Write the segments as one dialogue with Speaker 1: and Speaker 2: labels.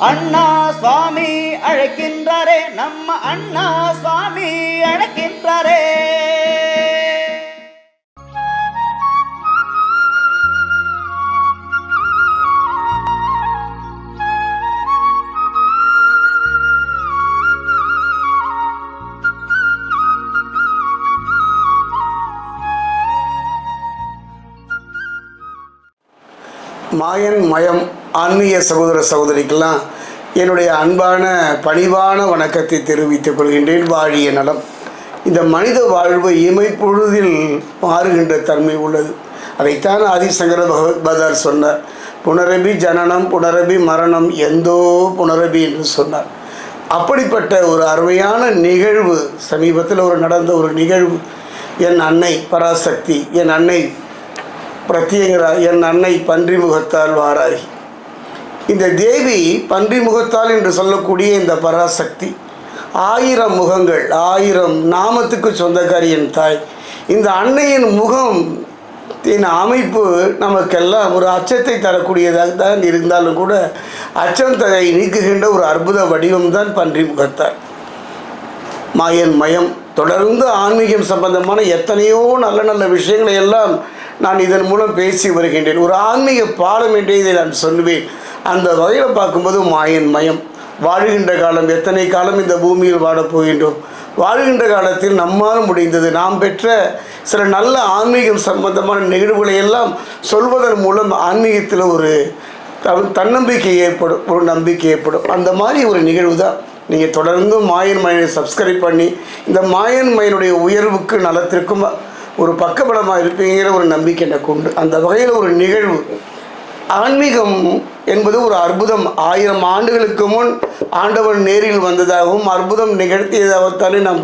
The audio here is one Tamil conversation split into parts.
Speaker 1: அண்ணா சுவாமி அழைக்கின்றாரே நம்ம அண்ணா சுவாமி அழைக்கின்றாரே.
Speaker 2: மாயன் மயம் ஆன்மீக சகோதர சகோதரிக்கெல்லாம் என்னுடைய அன்பான பணிவான வணக்கத்தை தெரிவித்துக் கொள்கின்றேன் வாழிய நலம். இந்த மனித வாழ்வு இமைப்பொழுதில் மாறுகின்ற தன்மை உள்ளது. அதைத்தான் ஆதிசங்கர பகவத்பாதார் சொன்னார். புனரபி ஜனனம் புனரபி மரணம் எந்தோ புனரபி என்று சொன்னார். அப்படிப்பட்ட ஒரு அருமையான நிகழ்வு சமீபத்தில் ஒரு நடந்த ஒரு நிகழ்வு. என் அன்னை பராசக்தி என் அன்னை பிரத்யேகரா என் அன்னை பன்றி முகத்தால் இந்த தேவி பன்றி முகத்தால் என்று சொல்லக்கூடிய இந்த பராசக்தி. ஆயிரம் முகங்கள் ஆயிரம் நாமத்துக்கு சொந்தக்காரி என் தாய். இந்த அன்னையின் முகம் அமைப்பு நமக்கெல்லாம் ஒரு அச்சத்தை தரக்கூடியதாக தான் இருந்தாலும் கூட அச்சத்தை நீக்குகின்ற ஒரு அற்புத வடிவம் தான் பன்றி முகத்தார். மாயன் மயம் தொடர்ந்து ஆன்மீகம் சம்பந்தமான எத்தனையோ நல்ல நல்ல விஷயங்களை எல்லாம் நான் இதன் மூலம் பேசி வருகின்றேன். ஒரு ஆன்மீக பாலம் என்றே இதை நான் சொல்லுவேன் அந்த வகையில் பார்க்கும்போது மாயன் மயம். வாழுகின்ற காலம் எத்தனை காலம் இந்த பூமியில் வாழப் போகின்றோம்? வாழுகின்ற காலத்தில் நம்மால் முடிந்தது. நாம் பெற்ற சில நல்ல ஆன்மீகம் சம்பந்தமான நிகழ்வுகளை எல்லாம் சொல்வதன் மூலம் ஆன்மீகத்தில் ஒரு தன்னம்பிக்கை ஏற்படும் ஒரு நம்பிக்கை ஏற்படும். அந்த மாதிரி ஒரு நிகழ்வு தான். நீங்கள் தொடர்ந்து மாயன் மயனை சப்ஸ்கிரைப் பண்ணி இந்த மாயன் மயனுடைய உயர்வுக்கு நலத்திற்கும் ஒரு பக்கபலமாக இருப்பீங்கிற ஒரு நம்பிக்கை எனக்கு உண்டு. அந்த வகையில் ஒரு நிகழ்வு ஆன்மீகம் என்பது ஒரு அற்புதம். ஆயிரம் ஆண்டுகளுக்கு முன் ஆண்டவன் நேரில் வந்ததாகவும் அற்புதம் நிகழ்த்தியதாகத்தானே நாம்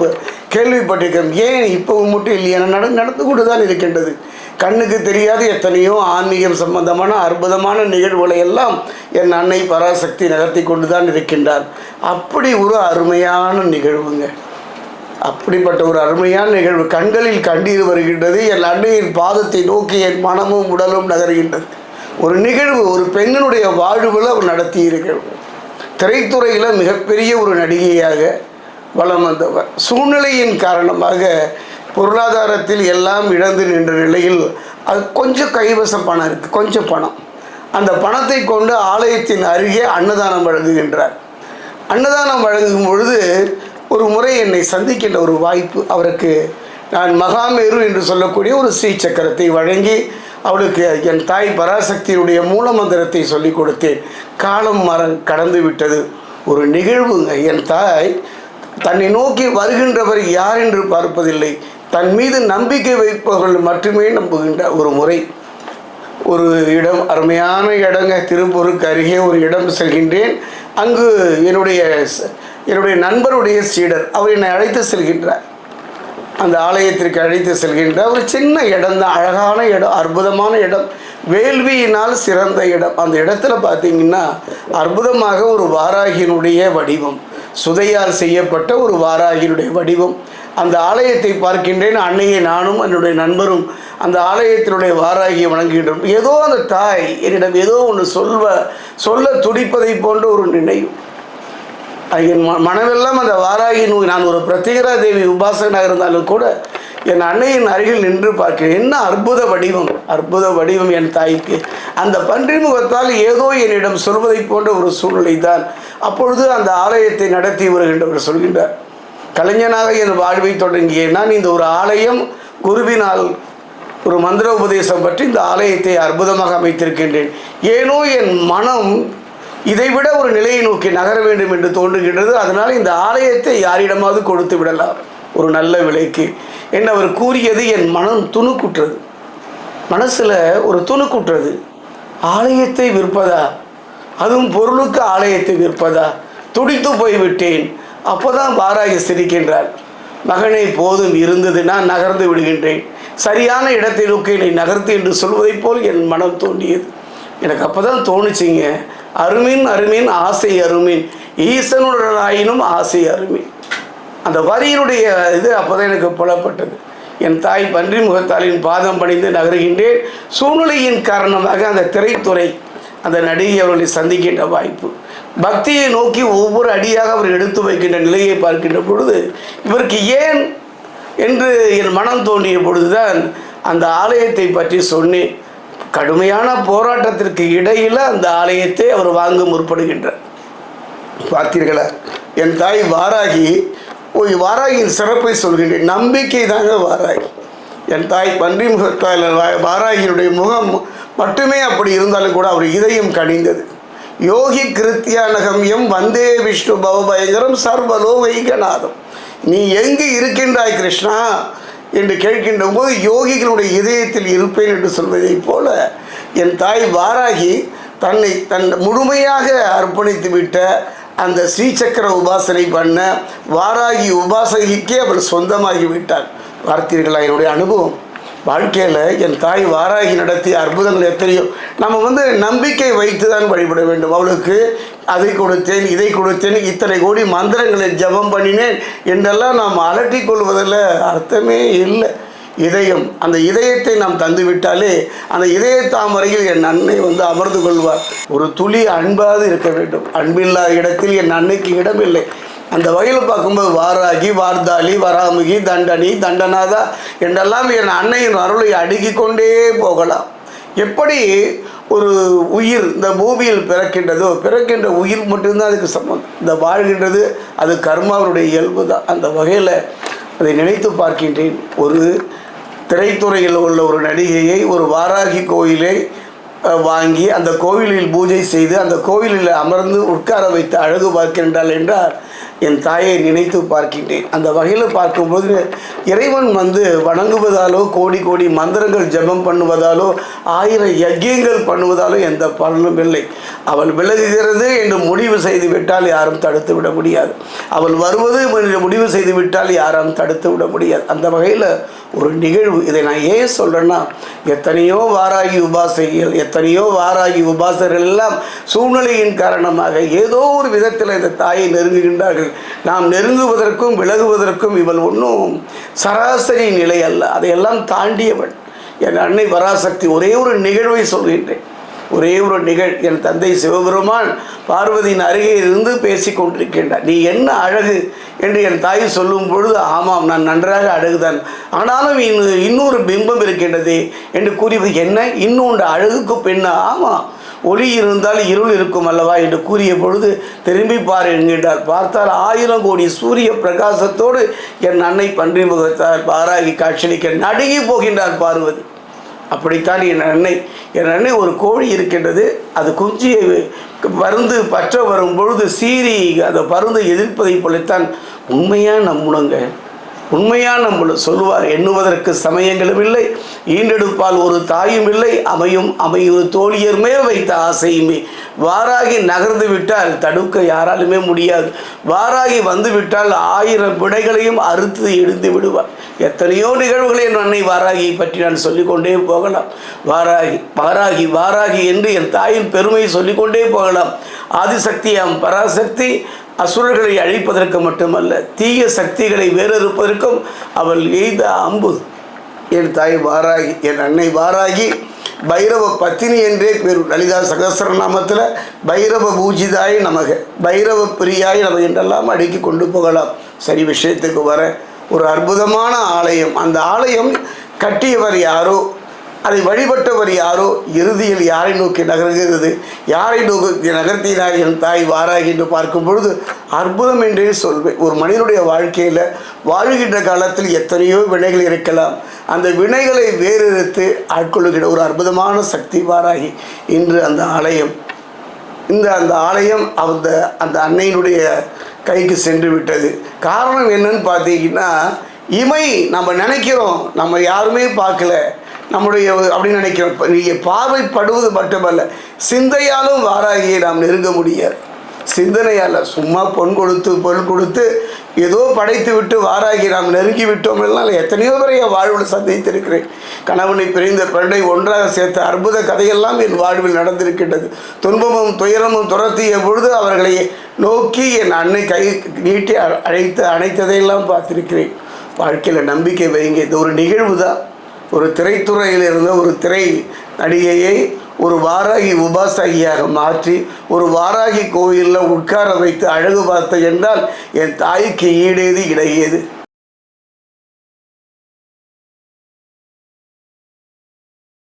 Speaker 2: கேள்விப்பட்டிருக்கிறோம். ஏன் இப்போவும் மட்டும் இல்லையா? நட நடந்து கொண்டு தான் இருக்கின்றது. கண்ணுக்கு தெரியாத எத்தனையோ ஆன்மீகம் சம்பந்தமான அற்புதமான நிகழ்வுகளை எல்லாம் என் அன்னை பராசக்தி நகர்த்தி கொண்டு தான் இருக்கின்றார். அப்படி ஒரு அருமையான நிகழ்வுங்க. அப்படிப்பட்ட ஒரு அருமையான நிகழ்வு கண்களில் கண்டீர் வருகின்றது. என் அன்னையின் பாதத்தை நோக்கி என் மனமும் உடலும் நகர்கின்றது. ஒரு நிகழ்வு ஒரு பெண்ணினுடைய வாழ்வில் அவர் நடத்திய திரைத்துறையில் மிகப்பெரிய ஒரு நடிகையாக வளம் வந்தவர். சூழ்நிலையின் காரணமாக பொருளாதாரத்தில் எல்லாம் இழந்து நின்ற நிலையில் அது கொஞ்சம் கைவசம் பணம் இருக்குது கொஞ்சம் பணம். அந்த பணத்தை கொண்டு ஆலயத்தின் அருகே அன்னதானம் வழங்குகின்றார். அன்னதானம் வழங்கும் பொழுது ஒரு முறை என்னை சந்திக்கின்ற ஒரு வாய்ப்பு அவருக்கு நான் மகாமேரு என்று சொல்லக்கூடிய ஒரு ஸ்ரீ சக்கரத்தை வழங்கி அவளுக்கு என் தாய் பராசக்தியுடைய மூல மந்திரத்தை சொல்லிக் கொடுத்தேன் காலம் மர கடந்து விட்டது. ஒரு நிகழ்வுங்க. என் தாய் தன்னை நோக்கி வருகின்றவர் யார் என்று பார்ப்பதில்லை. தன் மீது நம்பிக்கை வைப்பவர்கள் மட்டுமே நம்புகின்ற ஒரு முறை. ஒரு இடம் அருமையான இடங்க. திருப்பூருக்கு அருகே ஒரு இடம் செல்கின்றேன். அங்கு என்னுடைய என்னுடைய நண்பருடைய சீடர் அவர் என்னை அழைத்து செல்கின்றார். அந்த ஆலயத்திற்கு அழைத்து செல்கின்ற ஒரு சின்ன இடம் தான் அழகான இடம் அற்புதமான இடம். வேள்வியினால் சிறந்த இடம். அந்த இடத்துல பார்த்தீங்கன்னா அற்புதமாக ஒரு வாராகியினுடைய வடிவம் சுதையால் செய்யப்பட்ட ஒரு வாராகியினுடைய வடிவம். அந்த ஆலயத்தை பார்க்கின்றேன். அன்னையை நானும் என்னுடைய நண்பரும் அந்த ஆலயத்தினுடைய வாராகியை வணங்குகின்றோம். ஏதோ அந்த தாய் என்னிடம் ஏதோ ஒன்று சொல்வ சொல்ல துடிப்பதை போன்ற ஒரு நினைவு. என் ம- மனமெல்லாம் அந்த வாராகி நோய். நான் ஒரு பிரத்யேகரா தேவி உபாசகனாக இருந்தாலும் கூட என் அன்னையின் அருகில் நின்று பார்க்கிறேன். என்ன அற்புத வடிவம் அற்புத வடிவம் என் தாய்க்கு. அந்த பன்றி முகத்தால் ஏதோ என்னிடம் சொல்வதை போன்ற ஒரு சூழ்நிலை தான் அப்பொழுது அந்த ஆலயத்தை நடத்தி வருகின்றவர் சொல்கின்றார். கலைஞனாக என் வாழ்வை தொடங்கிய நான் இந்த ஒரு ஆலயம் குருவினால் ஒரு மந்திர உபதேசம் பற்றி இந்த ஆலயத்தை அற்புதமாக அமைத்திருக்கின்றேன். ஏனோ என் மனம் இதைவிட ஒரு நிலையை நோக்கி நகர வேண்டும் என்று தோன்றுகின்றது. அதனால் இந்த ஆலயத்தை யாரிடமாவது கொடுத்து விடலாம். ஒரு நல்ல விலைக்கு. என்ன அவர் கூறியது என் மனம் துணுக்குற்றது. மனசில் ஒரு துணுக்குற்றது. ஆலயத்தை விற்பதா? அதுவும் பொருளுக்கு ஆலயத்தை விற்பதா? துடித்து போய்விட்டேன். அப்போதான் வாராகி சிரிக்கின்றார். மகனை போதும். இருந்தது. நான் நகர்ந்து விடுகின்றேன். சரியான இடத்தை நோக்கி என்னை நகர்த்து என்று சொல்வதைப் போல் என் மனம் தோன்றியது. எனக்கு அப்போ தான் தோணுச்சிங்க. அருமின் அருமின் ஆசை அருமின். ஈசனுடனாயினும் ஆசை அருமின். அந்த வரியினுடைய இது அப்போதான் எனக்கு புலப்பட்டது. என் தாய் பன்றி முகத்தாளின் பாதம் பணிந்து நகருகின்றேன். சூழ்நிலையின் காரணமாக அந்த திரைத்துறை அந்த நடிகை அவர்களை சந்திக்கின்ற வாய்ப்பு. பக்தியை நோக்கி ஒவ்வொரு அடியாக அவர் எடுத்து வைக்கின்ற நிலையை பார்க்கின்ற பொழுது இவருக்கு ஏன் என்று என் மனம் தோன்றிய பொழுதுதான் அந்த ஆலயத்தை பற்றி சொன்னேன். கடுமையான போராட்டத்திற்கு இடையில் அந்த ஆலயத்தை அவர் வாங்க முற்படுகின்றார். பார்த்தீர்களா? என் தாய் வாராகி வாராகியின் சிறப்பை சொல்கின்றேன். நம்பிக்கை தாங்க வாராகி. என் தாய் பன்றி முகத்தால் வாராகியினுடைய முகம் மட்டுமே அப்படி இருந்தாலும் கூட அவர் இதயம் கனிந்தது. யோகி கிருத்தியானகம் எம் வந்தே விஷ்ணு பவபயங்கரம் சர்வலோகைகநாதம் நீ எங்கு இருக்கின்றாய் கிருஷ்ணா? என்று கேட்கின்ற போது யோகிகளுடைய இதயத்தில் இருப்பேன் என்று சொல்வதைப் போல என் தாய் வாராகி தன்னை தன் முழுமையாக அர்ப்பணித்து விட்ட அந்த ஸ்ரீசக்கர உபாசனை பண்ண வாராகி உபாசகிக்கே அவர் சொந்தமாகி விட்டார் பார்த்தீர்களா? என்னுடைய அனுபவம். வாழ்க்கையில் என் தாய் வாராகி நடத்திய அற்புதங்கள் எத்தனையோ? நம்ம வந்து நம்பிக்கை வைத்து தான் வழிபட வேண்டும். அவளுக்கு அதை கொடுத்தேன் இதை கொடுத்தேன் இத்தனை கோடி மந்திரங்களை ஜெபம் பண்ணினேன் என்றெல்லாம் நாம் அலட்டிக் கொள்வதில் அர்த்தமே இல்லை. இதயம் அந்த இதயத்தை நாம் தந்துவிட்டாலே அந்த இதய தாமரையில் என் அன்னை வந்து அமர்ந்து கொள்வார். ஒரு துளி அன்பாக இருக்க வேண்டும். அன்பில்லாத இடத்தில் என் அன்னைக்கு இடமில்லை. அந்த வகையில் பார்க்கும்போது வாராகி வார்தாளி வராமுகி தண்டனி தண்டனாதா என்றெல்லாம் என் அன்னையின் அருளை அடுக்கிக் கொண்டே போகலாம். எப்படி ஒரு உயிர் இந்த பூமியில் பிறக்கின்றதோ பிறக்கின்ற உயிர் மட்டும்தான் அதுக்கு சம்மந்தம் இந்த வாழ்கின்றது அது கர்மாவனுடைய இயல்பு தான் அந்த வகையில் அதை நினைத்து பார்க்கின்றேன். ஒரு திரைத்துறையில் உள்ள ஒரு நடிகையை ஒரு வாராகி கோயிலை வாங்கி அந்த கோவிலில் பூஜை செய்து அந்த கோவிலில் அமர்ந்து உட்கார வைத்து அழகு பார்க்கின்றாள் என்றால் என் தாயை நினைத்து பார்க்கின்றேன். அந்த வகையில் பார்க்கும்போது இறைவன் வந்து வணங்குவதாலோ கோடி கோடி மந்திரங்கள் ஜெபம் பண்ணுவதாலோ ஆயிரம் யஜ்யங்கள் பண்ணுவதாலோ எந்த பலனும் இல்லை. அவள் விலகுகிறது என்று முடிவு செய்து விட்டால் யாரும் தடுத்து விட முடியாது. அவள் வருவது என்று முடிவு செய்து விட்டால் யாரும் தடுத்து விட முடியாது. அந்த வகையில் ஒரு நிகழ்வு. இதை நான் ஏன் சொல்கிறேன்னா எத்தனையோ வாராகி உபாசைகள் எத்தனையோ வாராகி உபாசகர்கள் எல்லாம் சூழ்நிலையின் காரணமாக ஏதோ ஒரு விதத்தில் இந்த தாயை நெருங்குகின்றார்கள் நாம் நெருங்குவதற்கும் விலகுவதற்கும் இவள் ஒன்றும் சராசரி நிலை அல்ல. அதையெல்லாம் தாண்டியவள். என் அன்னை பராசக்தி ஒரே ஒரு நிகழ்வை சொல்கின்றேன். ஒரே ஒரு நிகழ். என் தந்தை சிவபெருமான் பார்வதியின் அருகே இருந்து பேசி கொண்டிருக்கின்றார். நீ என்ன அழகு? என்று என் தாய் சொல்லும் பொழுது ஆமாம் நான் நன்றாக அழகுதான். ஆனாலும் இன்னும் இன்னொரு பிம்பம் இருக்கின்றது. என்று கூறியது என்ன? இன்னொன்று அழகுக்கு பெண்ணா? ஆமாம் ஒளி இருந்தால் இருள் இருக்கும் அல்லவா என்று கூறிய பொழுது திரும்பி பார் என்கின்றார். பார்த்தால் ஆயிரம் கோடி சூரிய பிரகாசத்தோடு என் அன்னை பன்றி முகத்தால் பாராகி காட்சியளிக்க நடுங்கி போகின்றார் பார்வதி. அப்படித்தான் என் அன்னை என் அன்னை ஒரு கோழி இருக்கின்றது. அது குஞ்சியை பருந்து பற்ற வரும் பொழுது சீறி அந்த பருந்து எதிர்ப்பதைப் போலத்தான் உண்மையாக நம்பணுங்க உண்மையாக நம்மளை சொல்லுவார் எண்ணுவதற்கு சமயங்களும் இல்லை ஈண்டெடுப்பால் ஒரு தாயும் இல்லை அமையும் அமையும் தோழியர் மேல் வைத்த ஆசையுமே. வாராகி நகர்ந்து விட்டால் தடுக்க யாராலுமே முடியாது. வாராகி வந்து விட்டால் ஆயிரம் விடைகளையும் அறுத்து எழுந்து விடுவார். எத்தனையோ நிகழ்வுகளை என் அன்னை வாராகியை பற்றி நான் சொல்லிக்கொண்டே போகலாம். வாராகி வாராகி வாராகி என்று என் தாயின் பெருமையை சொல்லிக்கொண்டே போகலாம். ஆதிசக்தியாம் பராசக்தி அசுரர்களை அழிப்பதற்கு மட்டுமல்ல தீய சக்திகளை வேறறுப்பதற்கும் அவள் எய்த அம்பு. என் தாய் வாராகி என் அன்னை வாராகி பைரவ பத்தினி என்றே பேர். லலிதா சகசரநாமத்தில் பைரவ பூஜிதாய் நமக பைரவ பிரியாய் நமக என்றெல்லாம் அடுக்கி கொண்டு போகலாம். சரி விஷயத்துக்கு வர ஒரு அற்புதமான ஆலயம். அந்த ஆலயம் கட்டியவர் யாரோ? அதை வழிபட்டவர் யாரோ? இறுதியில் யாரை நோக்கி நகர்கிறது? யாரை நோக்கி நகர்த்தினார் என் தாய் வாராகி என்று பார்க்கும் பொழுது அற்புதம் என்றே சொல்வேன். ஒரு மனிதனுடைய வாழ்க்கையில் வாழ்கின்ற காலத்தில் எத்தனையோ வினைகள் இருக்கலாம். அந்த வினைகளை வேறெடுத்து ஆட்கொள்ளுகிற ஒரு அற்புதமான சக்தி வாராகி இன்று அந்த ஆலயம். இந்த அந்த ஆலயம் அந்த அந்த அன்னையினுடைய கைக்கு சென்று விட்டது. காரணம் என்னன்னு பார்த்தீங்கன்னா இமை நம்ம நினைக்கிறோம். நம்ம யாருமே பார்க்கல. நம்முடைய அப்படின்னு நினைக்கிறோம். இப்ப பார்வைப்படுவது மட்டுமல்ல சிந்தையாலும் வாராகியை நாம் நெருங்க முடியாது. சிந்தனையால் சும்மா பொன் கொடுத்து பொருள் கொடுத்து ஏதோ படைத்து விட்டு வாராகி நாம் நெருங்கி விட்டோம் எல்லாம் எத்தனையோ பேரை என் வாழ்வில் சந்தித்திருக்கிறேன். கணவனை பிரிந்த பெண்ணை ஒன்றாக சேர்த்த அற்புத கதையெல்லாம் என் வாழ்வில் நடந்திருக்கின்றது. துன்பமும் துயரமும் துரத்திய பொழுது அவர்களை நோக்கி என் அன்னை கை நீட்டி அ- அழைத்து அணைத்ததையெல்லாம் பார்த்திருக்கிறேன். வாழ்க்கையில் நம்பிக்கை வைங்க இது ஒரு நிகழ்வு தான் ஒரு திரைத்துறையில் இருந்த ஒரு திரை நடிகையை ஒரு வாராகி உபாசகியாக மாற்றி ஒரு வாராகி கோயிலில் உட்கார வைத்து அழகு பார்த்த என்றால் என் தாய்க்கு ஈடேது இடையேது.